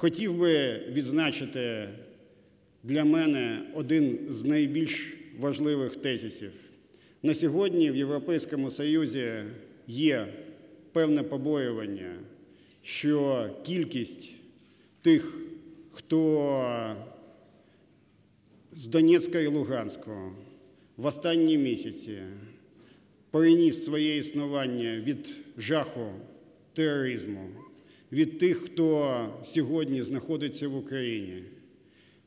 хотів би відзначити для мене один з найбільш важливих тезисів. На сьогодні в Європейському Союзі є певне побоювання, що кількість тих, хто з Донецька і Луганського в останні місяці переніс своє існування від жаху тероризму, від тих, хто сьогодні знаходиться в Україні.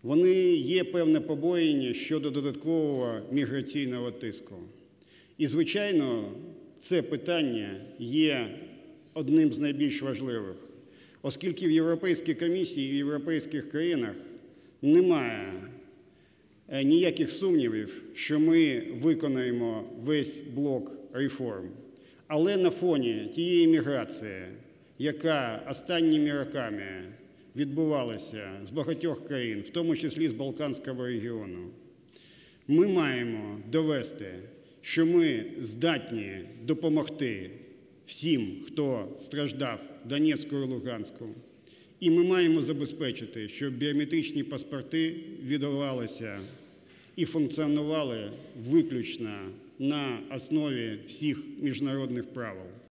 Вони є певне побоєння щодо додаткового міграційного тиску. І, звичайно, це питання є одним з найбільш важливих, оскільки в Європейській комісії і в європейських країнах немає е, ніяких сумнівів, що ми виконаємо весь блок реформ. Але на фоні тієї міграції, яка останніми роками відбувалася з багатьох країн, в тому числі з Балканського регіону, ми маємо довести, що ми здатні допомогти всім, хто страждав в Донецьку і Луганську. І ми маємо забезпечити, щоб біометричні паспорти віддавалися і функціонували виключно на основі всіх міжнародних правил.